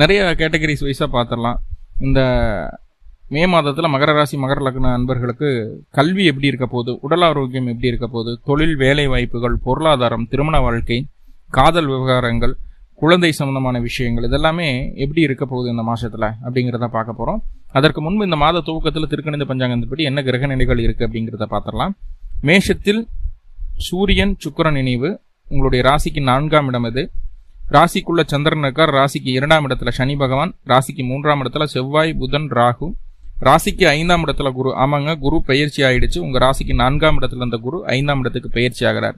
நிறைய கேட்டகரிஸ் வைஸாக பார்த்துடலாம் இந்த மே மாதத்தில் மகர ராசி மகர லக்ன அன்பர்களுக்கு கல்வி எப்படி இருக்க போகுது? உடல் ஆரோக்கியம் எப்படி இருக்க போகுது? தொழில் வேலை வாய்ப்புகள் பொருளாதாரம் திருமண வாழ்க்கை காதல் விவகாரங்கள் குழந்தை சம்பந்தமான விஷயங்கள் இதெல்லாமே எப்படி இருக்க போகுது இந்த மாதத்தில் அப்படிங்கிறத பார்க்க போகிறோம் அதற்கு முன்பு இந்த மாத துவக்கத்தில் திருக்கணித பஞ்சாங்கத்தின்படி என்ன கிரக நிலைகள் இருக்குது அப்படிங்கிறத பார்த்துடலாம் மேஷத்தில் சூரியன் சுக்கிரன் நினைவு உங்களுடைய ராசிக்கு நான்காம் இடம் இது. ராசிக்குள்ள சந்திரன் இருக்கார். ராசிக்கு இரண்டாம் இடத்துல சனி பகவான் ராசிக்கு மூன்றாம் இடத்துல செவ்வாய் புதன் ராகு. ராசிக்கு ஐந்தாம் இடத்துல குரு ஆமாங்க குரு பயிற்சி ஆயிடுச்சு. உங்க ராசிக்கு நான்காம் இடத்துல இருந்த குரு ஐந்தாம் இடத்துக்கு பயிற்சி ஆகிறார்.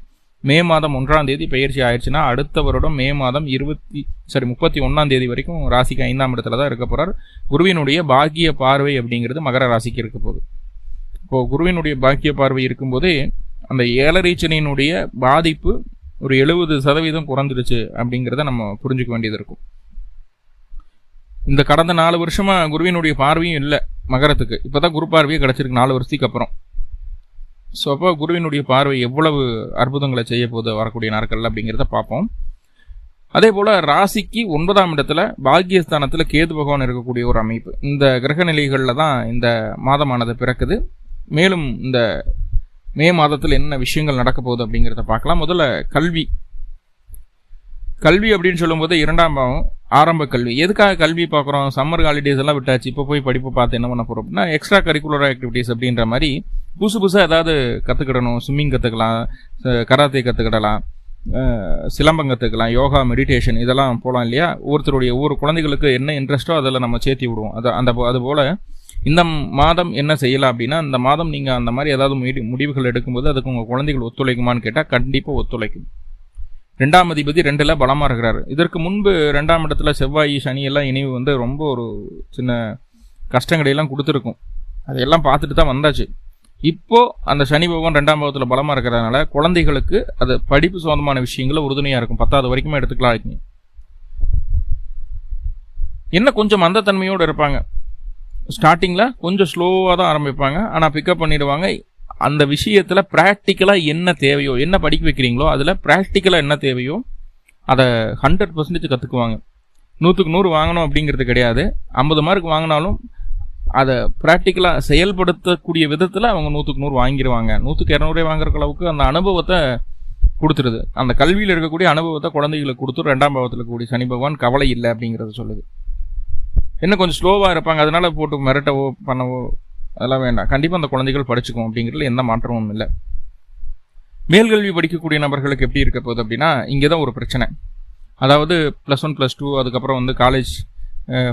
மே மாதம் ஒன்றாம் தேதி பயிற்சி ஆயிடுச்சுன்னா அடுத்த வருடம் மே மாதம் இருபத்தி சரி முப்பத்தி ஒன்றாம் தேதி வரைக்கும் ராசிக்கு ஐந்தாம் இடத்துல தான் இருக்க போறார். குருவினுடைய பாக்கிய பார்வை அப்படிங்கிறது மகர ராசிக்கு இருக்க போகுது. இப்போ குருவினுடைய பாக்கிய பார்வை இருக்கும்போதே அந்த ஏழரீச்சனினுடைய பாதிப்பு ஒரு எழுபது சதவீதம் குறைஞ்சிருச்சு அப்படிங்கிறத நம்ம புரிஞ்சுக்க வேண்டியது இருக்கும். இந்த கடந்த நாலு வருஷமா குருவினுடைய பார்வையும் இல்லை மகரத்துக்கு. இப்பதான் குரு பார்வையே கிடைச்சிருக்கு நாலு வருஷத்துக்கு அப்புறம். ஸோ அப்போ குருவினுடைய பார்வை எவ்வளவு அற்புதங்களை செய்ய போகுது வரக்கூடிய நாட்கள் அப்படிங்கிறத பார்ப்போம். அதே போல ராசிக்கு ஒன்பதாம் இடத்துல பாக்கியஸ்தானத்தில் கேது பகவான் இருக்கக்கூடிய ஒரு அமைப்பு. இந்த கிரக நிலைகளில் தான் இந்த மாதமானது பிறக்குது. மேலும் இந்த மே மாதத்தில் என்ன விஷயங்கள் நடக்க போகுது அப்படிங்கிறத பார்க்கலாம். முதல்ல கல்வி. கல்வி அப்படின்னு சொல்லும்போது இரண்டாம் பாவம் ஆரம்ப கல்வி. எதுக்காக கல்வி பார்க்குறோம்? சம்மர் ஹாலிடேஸ் எல்லாம் விட்டாச்சு. இப்போ போய் படிப்பு பார்த்து என்ன பண்ண போகிறோம் அப்படின்னா எக்ஸ்ட்ரா கரிக்குலர் ஆக்டிவிட்டீஸ் அப்படின்ற மாதிரி புதுசு புதுசாக ஏதாவது கற்றுக்கிடணும் ஸ்விம்மிங் கற்றுக்கலாம் கராத்தே கற்றுக்கிடலாம் சிலம்பம் கற்றுக்கலாம் யோகா மெடிடேஷன் இதெல்லாம் போகலாம் இல்லையா? ஒருத்தருடைய ஒவ்வொரு குழந்தைகளுக்கு என்ன இன்ட்ரெஸ்ட்டோ அதில் நம்ம சேர்த்தி விடுவோம். அது அந்த அது போல் இந்த மாதம் என்ன செய்யலாம் அப்படின்னா இந்த மாதம் நீங்கள் அந்த மாதிரி ஏதாவது முடி முடிவுகள் எடுக்கும்போது அதுக்கு உங்கள் குழந்தைகள் ஒத்துழைக்குமான்னு கேட்டால் கண்டிப்பாக ஒத்துழைக்கும். ரெண்டாம் அதிபதி ரெண்டில் பலமாக இருக்கிறாரு. இதற்கு முன்பு ரெண்டாம் இடத்துல செவ்வாய் சனி எல்லாம் இணைவு வந்து ரொம்ப ஒரு சின்ன கஷ்டங்களையெல்லாம் கொடுத்துருக்கும். அதையெல்லாம் பார்த்துட்டு தான் வந்தாச்சு. இப்போ அந்த சனி பகவான் ரெண்டாம் பாகத்தில் பலமாக இருக்கிறதுனால குழந்தைகளுக்கு அது படிப்பு சம்மந்தமான விஷயங்களில் உறுதுணையாக இருக்கும். பத்தாவது வரைக்குமே எடுத்துக்கலாம். இருக்கீங்க என்ன கொஞ்சம் மந்தத்தன்மையோடு இருப்பாங்க. ஸ்டார்டிங்கில் கொஞ்சம் ஸ்லோவாக தான் ஆரம்பிப்பாங்க. ஆனால் பிக்கப் பண்ணிடுவாங்க. அந்த விஷயத்தில் ப்ராக்டிக்கலாக என்ன தேவையோ என்ன படிக்க வைக்கிறீங்களோ அதில் ப்ராக்டிக்கலாக என்ன தேவையோ அதை ஹண்ட்ரட் பர்சன்டேஜ் கற்றுக்குவாங்க நூற்றுக்கு நூறு வாங்கணும் அப்படிங்கிறது கிடையாது. ஐம்பது மார்க் வாங்கினாலும் அதை ப்ராக்டிக்கலாக செயல்படுத்தக்கூடிய விதத்தில் அவங்க நூற்றுக்கு நூறு வாங்கிடுவாங்க நூற்றுக்கு இரநூறு வாங்குற அளவுக்கு அந்த அனுபவத்தை கொடுத்துருது. அந்த கல்வியில் இருக்கக்கூடிய அனுபவத்தை குழந்தைகளுக்கு கொடுத்து ரெண்டாம் பாவத்தில் இருக்கக்கூடிய சனி பகவான் கவலை இல்லை அப்படிங்கிறத சொல்லுது. என்ன கொஞ்சம் ஸ்லோவாக இருப்பாங்க அதனால போட்டு மிரட்டவோ பண்ணவோ அதெல்லாம் வேண்டாம். கண்டிப்பாக அந்த குழந்தைகள் படிச்சுக்கும் அப்படிங்கிறதுல எந்த மாற்றமும் இல்லை. மேல்கல்வி படிக்கக்கூடிய நபர்களுக்கு எப்படி இருக்க போகுது அப்படின்னா இங்கே தான் ஒரு பிரச்சனை. அதாவது ப்ளஸ் ஒன் ப்ளஸ் டூ அதுக்கப்புறம் வந்து college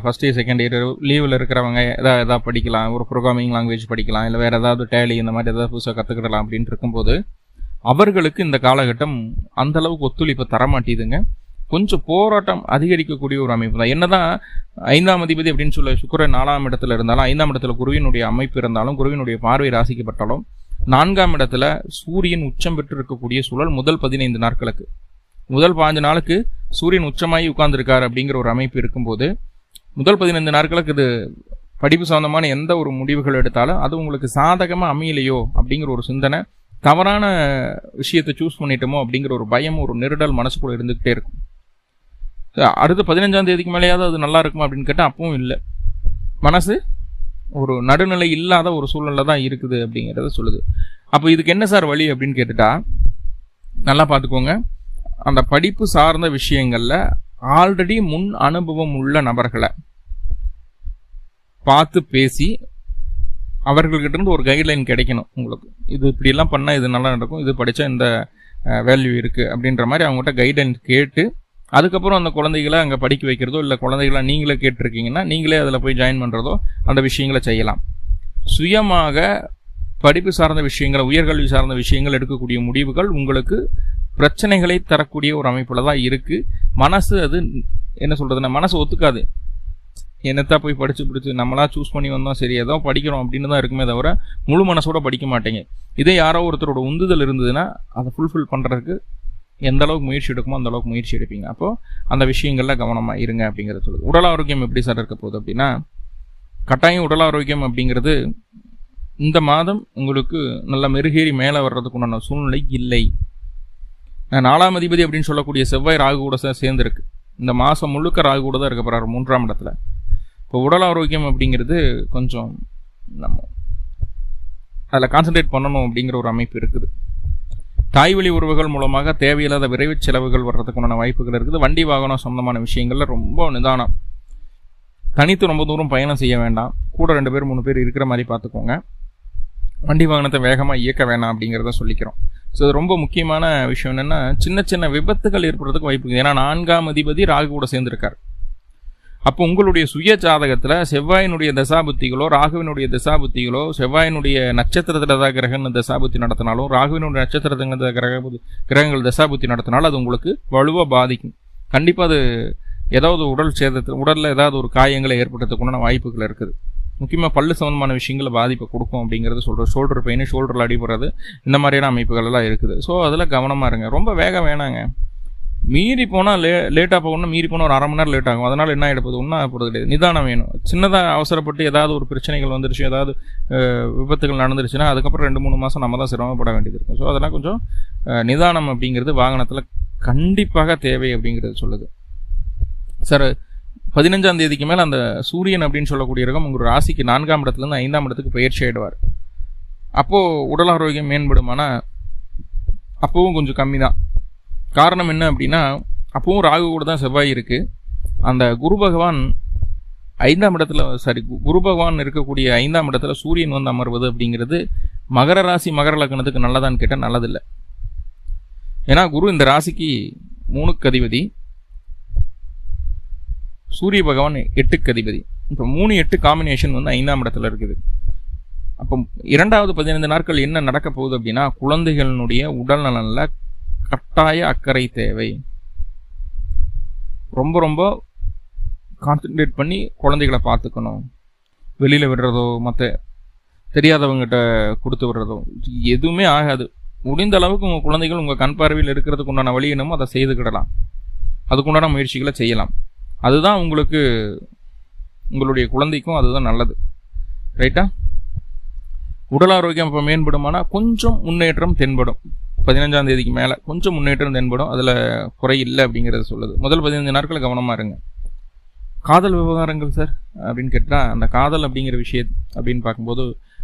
first year second year லீவில் இருக்கிறவங்க எதாவது எதாவது படிக்கலாம் ஒரு ப்ரோக்ராமிங் லாங்குவேஜ் படிக்கலாம் இல்லை வேறு ஏதாவது டேலி இந்த மாதிரி ஏதாவது புதுசாக கற்றுக்கிடலாம் அப்படின்ட்டு இருக்கும்போது அவர்களுக்கு இந்த காலகட்டம் அந்த அளவுக்கு ஒத்துழைப்பு தரமாட்டேதுங்க. கொஞ்சம் போராட்டம் அதிகரிக்கக்கூடிய ஒரு அமைப்பு தான். என்னதான் ஐந்தாம் அதிபதி அப்படின்னு சொல்ல சுக்கரன் நாலாம் இடத்துல இருந்தாலும் ஐந்தாம் இடத்துல குருவினுடைய அமைப்பு இருந்தாலும் குருவினுடைய பார்வை ராசிக்கப்பட்டாலும் நான்காம் இடத்துல சூரியன் உச்சம் பெற்று இருக்கக்கூடிய சூழல் முதல் பதினைந்து நாட்களுக்கு. முதல் பாஞ்சு நாளுக்கு சூரியன் உச்சமாகி உட்கார்ந்துருக்கார் அப்படிங்கிற ஒரு அமைப்பு இருக்கும்போது முதல் பதினைந்து நாட்களுக்கு இது படிப்பு சம்மந்தமான எந்த ஒரு முடிவுகள் எடுத்தாலும் அது உங்களுக்கு சாதகமாக அமையலையோ அப்படிங்கிற ஒரு சிந்தனை தவறான விஷயத்தை சூஸ் பண்ணிட்டோமோ அப்படிங்கிற ஒரு பயம் ஒரு நெருடல் மனசுக்குள்ளே இருந்துகிட்டே இருக்கும். அடுத்த பதினஞ்சாம் தேதிக்கு மேலேயாவது அது நல்லா இருக்குமா அப்படின்னு கேட்டால் அப்பவும் இல்லை. மனசு ஒரு நடுநிலை இல்லாத ஒரு சூழ்நிலை தான் இருக்குது அப்படிங்கிறத சொல்லுது. அப்போ இதுக்கு என்ன சார் வழி அப்படின்னு கேட்டுட்டா நல்லா பார்த்துக்கோங்க அந்த படிப்பு சார்ந்த விஷயங்களில் ஆல்ரெடி முன் அனுபவம் உள்ள நபர்களை பார்த்து பேசி அவர்கள்கிட்ட இருந்து ஒரு கைட்லைன் கிடைக்கணும் உங்களுக்கு. இது இப்படியெல்லாம் பண்ணால் இது நல்லா நடக்கும் இது படித்தா இந்த வேல்யூ இருக்குது அப்படின்ற மாதிரி அவங்ககிட்ட கைட்லைன் கேட்டு அதுக்கப்புறம் அந்த குழந்தைகளை அங்கே படிக்க வைக்கிறதோ இல்லை குழந்தைகளை நீங்களே கேட்டிருக்கீங்கன்னா நீங்களே அதில் போய் ஜாயின் பண்ணுறதோ அந்த விஷயங்களை செய்யலாம். சுயமாக படிப்பு சார்ந்த விஷயங்களை உயர்கல்வி சார்ந்த விஷயங்கள் எடுக்கக்கூடிய முடிவுகள் உங்களுக்கு பிரச்சனைகளை தரக்கூடிய ஒரு அமைப்பில் தான் இருக்குது மனசு அது என்ன சொல்கிறதுனா மனசு ஒத்துக்காது. என்னத்தான் போய் படித்து பிடிச்சி நம்மளா சூஸ் பண்ணி வந்தோம் சரி ஏதோ படிக்கிறோம் அப்படின்னு தான் இருக்குமே தவிர முழு மனசோட படிக்க மாட்டேங்க. இதே யாரோ ஒருத்தரோட உந்துதல் இருந்ததுன்னா அதை ஃபுல்ஃபில் பண்ணுறதுக்கு எந்த அளவுக்கு முயற்சி எடுக்குமோ அந்த அளவுக்கு முயற்சி எடுப்பீங்க. அப்போ அந்த விஷயங்கள்ல கவனமாக இருங்க அப்படிங்கிறது சொல்லுது. உடல் ஆரோக்கியம் எப்படி சார் இருக்க போகுது அப்படின்னா கட்டாயம் உடல் ஆரோக்கியம் அப்படிங்கிறது இந்த மாதம் உங்களுக்கு நல்ல மெருகேறி மேலே வர்றதுக்கு உண்டான சூழ்நிலை இல்லை. நாலாம் அதிபதி அப்படின்னு சொல்லக்கூடிய செவ்வாய் ராகு கூட சேர்ந்துருக்கு. இந்த மாதம் முழுக்க ராகு கூட தான் இருக்க போகிறாரு மூன்றாம் இடத்துல. இப்போ உடல் ஆரோக்கியம் அப்படிங்கிறது கொஞ்சம் நம்ம அதில் கான்சன்ட்ரேட் பண்ணணும் அப்படிங்கிற ஒரு அமைப்பு இருக்குது. தாய்வழி உறவுகள் மூலமாக தேவையில்லாத விரைவு செலவுகள் வர்றதுக்குண்டான வாய்ப்புகள் இருக்குது. வண்டி வாகனம் சொந்தமான விஷயங்களில் ரொம்ப நிதானம். தனித்து ரொம்ப தூரம் பயணம் செய்ய வேண்டாம். கூட ரெண்டு பேர் மூணு பேர் இருக்கிற மாதிரி பார்த்துக்கோங்க. வண்டி வாகனத்தை வேகமாக இயக்க வேணாம் அப்படிங்கிறத சொல்லிக்கிறோம். ஸோ இது ரொம்ப முக்கியமான விஷயம் என்னென்னா சின்ன சின்ன விபத்துகள் ஏற்படுறதுக்கு வாய்ப்பு இருக்குது. ஏன்னா நான்காம் அதிபதி ராகு கூட சேர்ந்துருக்கார். அப்போ உங்களுடைய சுய ஜாதகத்தில் செவ்வாயினுடைய தசாபுத்திகளோ ராகுவினுடைய தசாபுத்திகளோ செவ்வாயினுடைய நட்சத்திரத்தில் ஏதாவது கிரகங்கள் தசாபுத்தி நடத்தினாலும் ராகுவினுடைய நட்சத்திரத்தில் கிரக கிரகங்கள் தசாபுத்தி நடத்தினாலும் அது உங்களுக்கு வலுவாக பாதிக்கும். கண்டிப்பாக அது ஏதாவது உடல் சேதத்தில் உடலில் ஏதாவது ஒரு காயங்களை ஏற்படுறதுக்குண்டான வாய்ப்புகள் இருக்குது. முக்கியமாக பல்லு சம்மந்தமான விஷயங்களை பாதிப்பை கொடுக்கும் அப்படிங்கிறது சொல்கிற ஷோல்டர் பெயின் ஷோல்டரில் அடிபடுறது இந்த மாதிரியான அமைப்புகள் எல்லாம் இருக்குது. ஸோ அதில் கவனமாக இருங்க. ரொம்ப வேகம் வேணாங்க. மீறி போனால் லே லேட்டாக போகணும்னா மீறி போனால் ஒரு அரை மணி நேரம் லேட் ஆகும். அதனால் என்ன ஆகிடுப்பது ஒன்றும் போகிறது கிடையாது. நிதானம் வேணும். சின்னதாக அவசரப்பட்டு ஏதாவது ஒரு பிரச்சனைகள் வந்துருச்சு ஏதாவது விபத்துகள் நடந்துருச்சுன்னா அதுக்கப்புறம் ரெண்டு மூணு மாதம் நம்ம தான் சிரமப்பட வேண்டியது இருக்கும். ஸோ அதெல்லாம் கொஞ்சம் நிதானம் அப்படிங்கிறது வாகனத்தில் கண்டிப்பாக தேவை அப்படிங்கிறது சொல்லுது. சார் பதினஞ்சாம் தேதிக்கு மேலே அந்த சூரியன் அப்படின்னு சொல்லக்கூடிய ரகம் உங்கள் ராசிக்கு நான்காம் இடத்துலேருந்து ஐந்தாம் இடத்துக்கு பயிற்சி ஆகிடுவார் அப்போது உடல் ஆரோக்கியம் மேம்படுமானா அப்போவும் கொஞ்சம் கம்மி தான் காரணம் என்ன அப்படின்னா அப்பவும் ராகு கூட தான் செவ்வாய் இருக்குது அந்த குரு பகவான் ஐந்தாம் இடத்துல சாரி குரு பகவான் இருக்கக்கூடிய ஐந்தாம் இடத்துல சூரியன் வந்து அமர்வது அப்படிங்கிறது மகர ராசி மகர லக்னத்துக்கு நல்லதான்னு கேட்டால் நல்லதில்லை. ஏன்னா குரு இந்த ராசிக்கு மூணுக்கு அதிபதி. சூரிய பகவான் எட்டுக்கு அதிபதி. இப்போ மூணு எட்டு காம்பினேஷன் வந்து ஐந்தாம் இடத்துல இருக்குது. அப்போ இரண்டாவது பதினைந்து நாட்கள் என்ன நடக்க போகுது அப்படின்னா குழந்தைகளினுடைய உடல் நலனில் கட்டாய அக்கறை தேவை. ரொம்ப ரொம்ப கான்சென்ட்ரேட் பண்ணி குழந்தைகளை பார்த்துக்கணும். வெளியில் விடுறதோ மற்ற தெரியாதவங்ககிட்ட கொடுத்து விடுறதோ எதுவுமே ஆகாது. முடிந்த அளவுக்கு உங்கள் குழந்தைகள் உங்கள் கண் பார்வையில் இருக்கிறதுக்கு உண்டான வழி என்னமோ அதை செய்துக்கிடலாம். அதுக்குண்டான முயற்சிகளை செய்யலாம். அதுதான் உங்களுக்கு உங்களுடைய குழந்தைக்கும் அதுதான் நல்லது. ரைட்டா உடல் ஆரோக்கியம் இப்போ மேம்படுமானா கொஞ்சம் முன்னேற்றம் தென்படும். பதினஞ்சாம் தேதிக்கு மேலே கொஞ்சம் முன்னேற்றம் தென்படும். அதில் குறை இல்லை அப்படிங்கிறத சொல்லுது. முதல் பதினஞ்சு நாட்கள் கவனமாக இருங்க. காதல் விவகாரங்கள் சார் அப்படின்னு கேட்டால் அந்த காதல் அப்படிங்கிற விஷயம் அப்படின்னு பார்க்கும்போது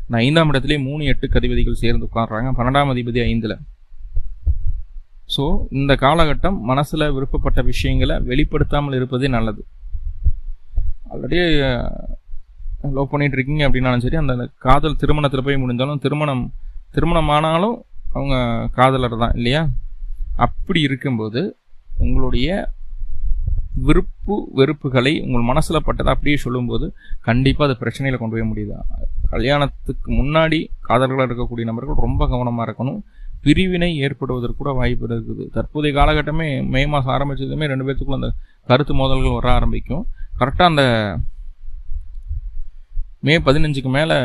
நான் ஐந்தாம் இடத்துலேயே மூணு எட்டு கதிபதிகள் சேர்ந்து உட்காடுறாங்க பன்னெண்டாம் அதிபதி ஐந்தில். ஸோ இந்த காலகட்டம் மனசில் விருப்பப்பட்ட விஷயங்களை வெளிப்படுத்தாமல் இருப்பதே நல்லது. ஆல்ரெடி லவ் பண்ணிட்டு இருக்கீங்க அப்படின்னாலும் சரி அந்த காதல் திருமணத்தில் போய் முடிஞ்சாலும் திருமணம் திருமணம் ஆனாலும் அவங்க காதலர் தான் இல்லையா? அப்படி இருக்கும்போது உங்களுடைய விருப்பு வெறுப்புகளை உங்கள் மனசில் பட்டதை அப்படியே சொல்லும்போது கண்டிப்பாக அது பிரச்சனையில் கொண்டு போய் முடியுது? கல்யாணத்துக்கு முன்னாடி காதல்களாக இருக்கக்கூடிய நபர்கள் ரொம்ப கவனமாக இருக்கணும். பிரிவினை ஏற்படுவதற்கு கூட வாய்ப்பு இருக்குது. தற்போதைய காலகட்டமே மே மாதம் ஆரம்பிச்சதுமே ரெண்டு பேர்த்துக்குள்ள அந்த கருத்து மோதல்கள் வர ஆரம்பிக்கும். கரெக்டாக அந்த மே பதினஞ்சுக்கு மேலே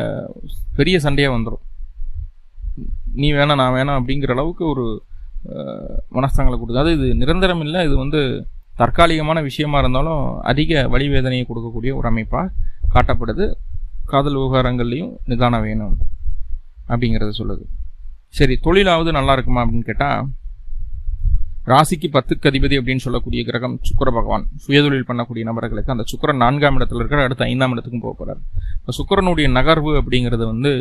பெரிய சண்டையாக வந்துடும் நீ வேணாம் நான் வேணாம் அப்படிங்கிற அளவுக்கு ஒரு மனஸ்தாங்களை கொடுத்து அது இது நிரந்தரம் இல்லை இது வந்து தற்காலிகமான விஷயமா இருந்தாலும் அதிக வழிவேதனையை கொடுக்கக்கூடிய ஒரு அமைப்பாக காட்டப்படுது. காதல் விவகாரங்கள்லையும் நிதானம் வேணும் அப்படிங்கிறத சொல்லுது. சரி தொழிலாவது நல்லா இருக்குமா அப்படின்னு கேட்டால் ராசிக்கு பத்துக்கு அதிபதி அப்படின்னு சொல்லக்கூடிய கிரகம் சுக்கர பகவான் சுயதொழில் பண்ணக்கூடிய நபர்களுக்கு அந்த சுக்கரன் நான்காம் இடத்துல இருக்கிற அடுத்த ஐந்தாம் இடத்துக்கும் போக போகிறார் இப்போ சுக்கரனுடைய நகர்வு அப்படிங்கிறது வந்து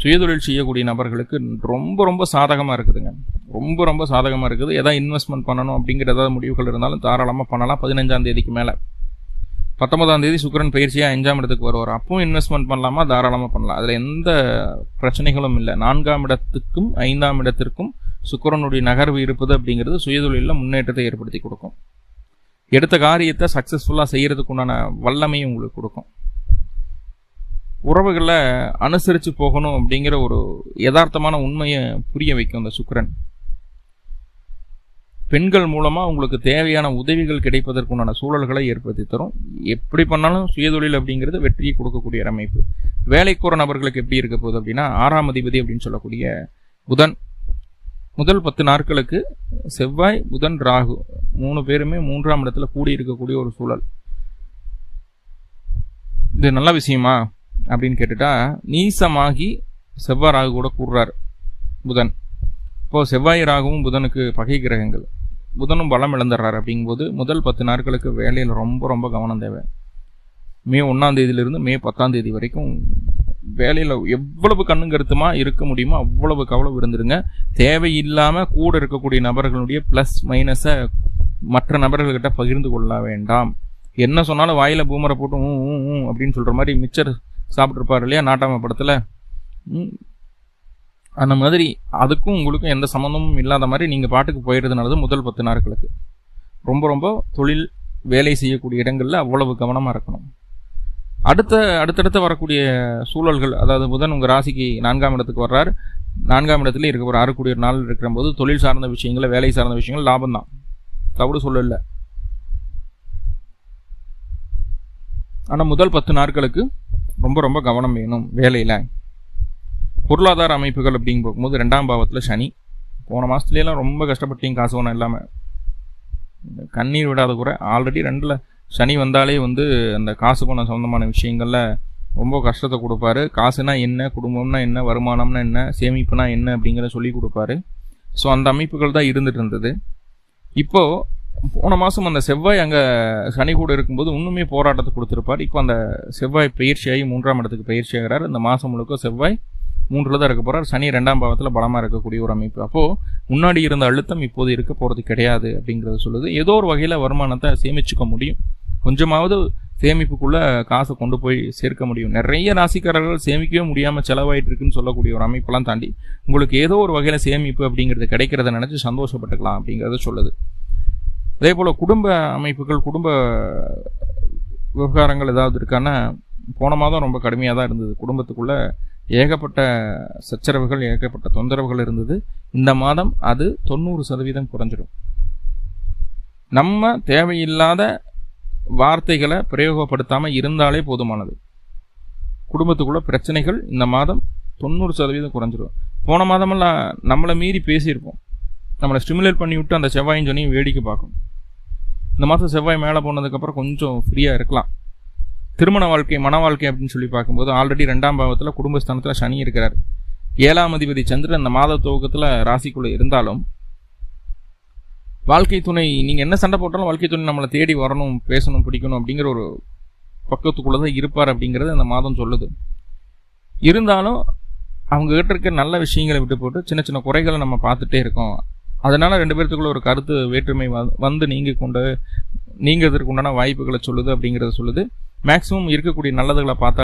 சுயதொழில் செய்யக்கூடிய நபர்களுக்கு ரொம்ப ரொம்ப சாதகமாக இருக்குதுங்க. ரொம்ப ரொம்ப சாதகமாக இருக்குது. எதாவது இன்வெஸ்ட்மெண்ட் பண்ணணும் அப்படிங்கிற ஏதாவது முடிவுகள் இருந்தாலும் தாராளமாக பண்ணலாம். பதினஞ்சாம் தேதிக்கு மேலே. பத்தொன்பதாம் தேதி சுக்கரன் பயிற்சியாக அஞ்சாம் இடத்துக்கு வருவார். அப்பவும் இன்வெஸ்ட்மெண்ட் பண்ணலாமா? தாராளமாக பண்ணலாம். அதில் எந்த பிரச்சனைகளும் இல்லை. நான்காம் இடத்துக்கும் ஐந்தாம் இடத்திற்கும் சுக்கரனுடைய நகர்வு இருப்பது அப்படிங்கிறது சுயதொழிலில் முன்னேற்றத்தை ஏற்படுத்தி கொடுக்கும். எடுத்த காரியத்தை சக்ஸஸ்ஃபுல்லாக செய்கிறதுக்கு உண்டான வல்லமையும் உங்களுக்கு கொடுக்கும். உறவுகளை அனுசரித்து போகணும் அப்படிங்கிற ஒரு யதார்த்தமான உண்மையை புரிய வைக்கும் அந்த சுக்கரன். பெண்கள் மூலமாக உங்களுக்கு தேவையான உதவிகள் கிடைப்பதற்குண்டான சூழல்களை ஏற்படுத்தி தரும். எப்படி பண்ணாலும் சுயதொழில் அப்படிங்கிறது வெற்றியை கொடுக்கக்கூடிய அமைப்பு. வேலைக்குற நபர்களுக்கு எப்படி இருக்க போகுது அப்படின்னா ஆறாம் அதிபதி அப்படின்னு சொல்லக்கூடிய புதன். முதல் பத்து நாட்களுக்கு செவ்வாய் புதன் ராகு மூணு பேருமே மூன்றாம் இடத்துல கூடி இருக்கக்கூடிய ஒரு சூழல். இது நல்ல விஷயமா? அப்படின்னு கேட்டுட்டா நீசமாகி செவ்வாய் ராகு கூட கூடுறார் புதன். இப்போது செவ்வாய் ராகுவும் புதனுக்கு பகை கிரகங்கள். புதனும் பலம் இழந்துடுறாரு அப்படிங்கும்போது முதல் பத்து நாட்களுக்கு வேலையில் ரொம்ப ரொம்ப கவனம் தேவை. மே ஒன்றாம் தேதியிலிருந்து மே பத்தாம் தேதி வரைக்கும் வேலையில் எவ்வளவு கண்ணு கருத்துமா இருக்க முடியுமோ அவ்வளவு கவலை இருந்துருங்க. தேவையில்லாமல் கூட இருக்கக்கூடிய நபர்களுடைய ப்ளஸ் மைனஸை மற்ற நபர்கள்கிட்ட பகிர்ந்து கொள்ள வேண்டாம். என்ன சொன்னாலும் வாயில் பூமரை போட்டு அப்படின்னு சொல்கிற மாதிரி மிச்சர் சாப்பிட்ருப்பார் இல்லையா நாட்டாம படத்தில் அந்த மாதிரி அதுக்கும் உங்களுக்கும் எந்த சம்மந்தமும் இல்லாத மாதிரி நீங்கள் பாட்டுக்கு போயிடுறதுனால முதல் பத்து நாட்களுக்கு. ரொம்ப ரொம்ப தொழில் வேலை செய்யக்கூடிய இடங்களில் அவ்வளவு கவனமாக இருக்கணும். அடுத்த அடுத்தடுத்து வரக்கூடிய சூழல்கள் அதாவது புதன் உங்கள் ராசிக்கு நான்காம் இடத்துக்கு வர்றார். நான்காம் இடத்துல இருக்க ஒரு ஆறுக்கூடிய நாள் இருக்கிற போது தொழில் சார்ந்த விஷயங்கள் வேலை சார்ந்த விஷயங்கள் லாபம் தான் தவிடு சொல்லல. ஆனால் முதல் பத்து நாட்களுக்கு ரொம்ப ரொம்ப கவனம் வேணும் வேலையில். பொருளாதார அமைப்புகள் அப்படிங்க போகும்போது ரெண்டாம் பாவத்தில் சனி. போன மாதத்துலேயெல்லாம் ரொம்ப கஷ்டப்பட்டீங்க காசு ஒன்றும் இல்லாமல் கண்ணீர் விடாத கூட ஆல்ரெடி ரெண்டில் சனி வந்தாலே வந்து அந்த காசு பணம் சம்மந்தமான விஷயங்களில் ரொம்ப கஷ்டத்தை கொடுப்பாரு. காசுனா என்ன குடும்பம்னா என்ன வருமானம்னா என்ன சேமிப்புனா என்ன அப்படிங்கிறத சொல்லி கொடுப்பாரு. ஸோ அந்த அமைப்புகள் தான் இருந்துகிட்டு இருந்தது. இப்போது போன மாதம் அந்த செவ்வாய் அங்கே சனி கூட இருக்கும்போது இன்னுமே போராட்டத்தை கொடுத்துருப்பார். இப்போ அந்த செவ்வாய் பயிற்சியாகி மூன்றாம் இடத்துக்கு பயிற்சி ஆகிறார் இந்த மாதம் முழுக்க செவ்வாய் மூன்றில் தான் இருக்க போகிறார் சனி ரெண்டாம் பாவத்தில் பலமாக இருக்கக்கூடிய ஒரு அமைப்பு. அப்போது முன்னாடி இருந்த அழுத்தம் இப்போது இருக்க போகிறது கிடையாது அப்படிங்கிறத சொல்லுது. ஏதோ ஒரு வகையில் வருமானத்தை சேமிச்சுக்க முடியும். கொஞ்சமாவது சேமிப்புக்குள்ளே காசை கொண்டு போய் சேர்க்க முடியும். நிறைய ராசிக்காரர்கள் சேமிக்கவே முடியாமல் செலவாயிட்டு இருக்குன்னு சொல்லக்கூடிய ஒரு அமைப்பெல்லாம் தாண்டி உங்களுக்கு ஏதோ ஒரு வகையில் சேமிப்பு அப்படிங்கிறது கிடைக்கிறத நினச்சி சந்தோஷப்பட்டுக்கலாம் அப்படிங்கிறத சொல்லுது. அதே போல் குடும்ப அமைப்புகள் குடும்ப விவகாரங்கள் ஏதாவது இருக்கான்னா போன மாதம் ரொம்ப கடுமையாக தான் இருந்தது. குடும்பத்துக்குள்ளே ஏகப்பட்ட சச்சரவுகள் ஏகப்பட்ட தொந்தரவுகள் இருந்தது. இந்த மாதம் அது தொண்ணூறு சதவீதம் குறைஞ்சிடும். நம்ம தேவையில்லாத வார்த்தைகளை பிரயோகப்படுத்தாமல் இருந்தாலே போதுமானது. குடும்பத்துக்குள்ள பிரச்சனைகள் இந்த மாதம் தொண்ணூறு சதவீதம் குறைஞ்சிடும் போன மாதமெல்லாம் நம்மளை மீறி பேசியிருப்போம். நம்மளை ஸ்டிமுலேட் பண்ணி விட்டு அந்த செவ்வாயின் சொன்னியும் வேடிக்கை பார்க்கணும். இந்த மாதம் செவ்வாய் மேலே போனதுக்கப்புறம் கொஞ்சம் ஃப்ரீயாக இருக்கலாம். திருமண வாழ்க்கை மன வாழ்க்கை அப்படின்னு சொல்லி பார்க்கும்போது ஆல்ரெடி ரெண்டாம் பாவத்தில் குடும்பஸ்தானத்தில் சனி இருக்கிறார். ஏழாம் அதிபதி சந்திரன் இந்த மாத துவக்கத்தில் ராசிக்குள்ளே இருந்தாலும் வாழ்க்கை துணை நீங்கள் என்ன சண்டை போட்டாலும் வாழ்க்கை துணை நம்மளை தேடி வரணும் பேசணும் பிடிக்கணும் அப்படிங்கிற ஒரு பக்கத்துக்குள்ளே தான் இருப்பார் அப்படிங்கிறது அந்த மாதம் சொல்லுது. இருந்தாலும் அவங்ககிட்ட இருக்க நல்ல விஷயங்களை விட்டு போட்டு சின்ன சின்ன குறைகளை நம்ம பார்த்துட்டே இருக்கோம். அதனால் ரெண்டு பேர்த்துக்குள்ள ஒரு கருத்து வேற்றுமை வந்து நீங்க கொண்டு நீங்கிறதுக்கு உண்டான வாய்ப்புகளை சொல்லுது அப்படிங்கிறத சொல்லுது. மேக்ஸிமம் இருக்கக்கூடிய நல்லதுகளை பார்த்தா